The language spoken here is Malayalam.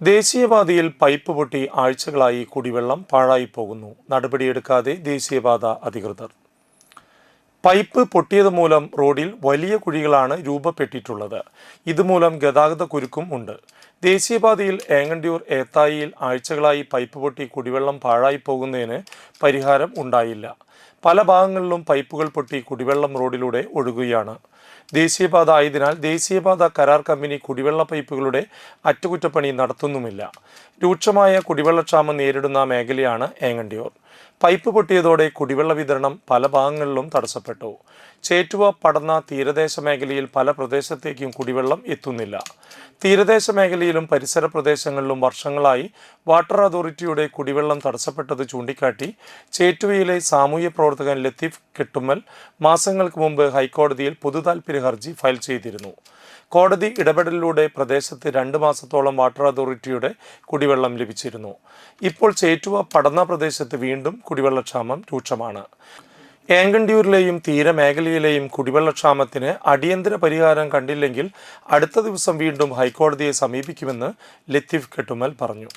ദേശീയപാതയിൽ പൈപ്പ് പൊട്ടി ആഴ്ചകളായി കുടിവെള്ളം പാഴായി പോകുന്നു നടപടിയെടുക്കാതെ ദേശീയപാത അധികൃതർ. പൈപ്പ് പൊട്ടിയത് മൂലം റോഡിൽ വലിയ കുഴികളാണ് രൂപപ്പെട്ടിട്ടുള്ളത്. ഇതുമൂലം ഗതാഗത കുരുക്കും ഉണ്ട്. ദേശീയപാതയിൽ ഏങ്ങണ്ടിയൂർ ഏത്തായിയിൽ ആഴ്ചകളായി പൈപ്പ് പൊട്ടി കുടിവെള്ളം പാഴായി പോകുന്നതിന് പരിഹാരം ഉണ്ടായില്ല. പല ഭാഗങ്ങളിലും പൈപ്പുകൾ പൊട്ടി കുടിവെള്ളം റോഡിലൂടെ ഒഴുകുകയാണ്. ദേശീയപാത ആയതിനാൽ ദേശീയപാത കരാർ കമ്പനി കുടിവെള്ള പൈപ്പുകളുടെ അറ്റകുറ്റപ്പണി നടത്തുന്നുമില്ല. രൂക്ഷമായ കുടിവെള്ളക്ഷാമം നേരിടുന്ന മേഖലയാണ് ഏങ്ങണ്ടിയൂർ. പൈപ്പ് പൊട്ടിയതോടെ കുടിവെള്ള വിതരണം പല ഭാഗങ്ങളിലും തടസ്സപ്പെട്ടു. ചേറ്റുവ പടന്ന തീരദേശ മേഖലയിൽ പല പ്രദേശത്തേക്കും കുടിവെള്ളം എത്തുന്നില്ല. തീരദേശ മേഖലയിലും പരിസര പ്രദേശങ്ങളിലും വർഷങ്ങളായി വാട്ടർ അതോറിറ്റിയുടെ കുടിവെള്ളം തടസ്സപ്പെട്ടത് ചൂണ്ടിക്കാട്ടി. ചേറ്റുവയിലെ സാമൂഹ്യ പ്രവർത്തകൻ ലത്തീഫ് കെട്ടുമ്മൽ മാസങ്ങൾക്ക് മുമ്പ് ഹൈക്കോടതിയിൽ പൊതുതാൽപര്യ ഹർജി ഫയൽ ചെയ്തിരുന്നു. കോടതി ഇടപെടലിലൂടെ പ്രദേശത്ത് രണ്ട് മാസത്തോളം വാട്ടർ അതോറിറ്റിയുടെ കുടിവെള്ളം ലഭിച്ചിരുന്നു. ഇപ്പോൾ ചേറ്റുവ പടന്ന പ്രദേശത്ത് വീണ്ടും കുടിവെള്ളക്ഷാമം രൂക്ഷമാണ്. ഏങ്കണ്ടിയൂരിലെയും തീരമേഖലയിലെയും കുടിവെള്ളക്ഷാമത്തിന് അടിയന്തര പരിഹാരം കണ്ടില്ലെങ്കിൽ അടുത്ത ദിവസം വീണ്ടും ഹൈക്കോടതിയെ സമീപിക്കുമെന്ന് ലത്തീഫ് കെട്ടുമൽ പറഞ്ഞു.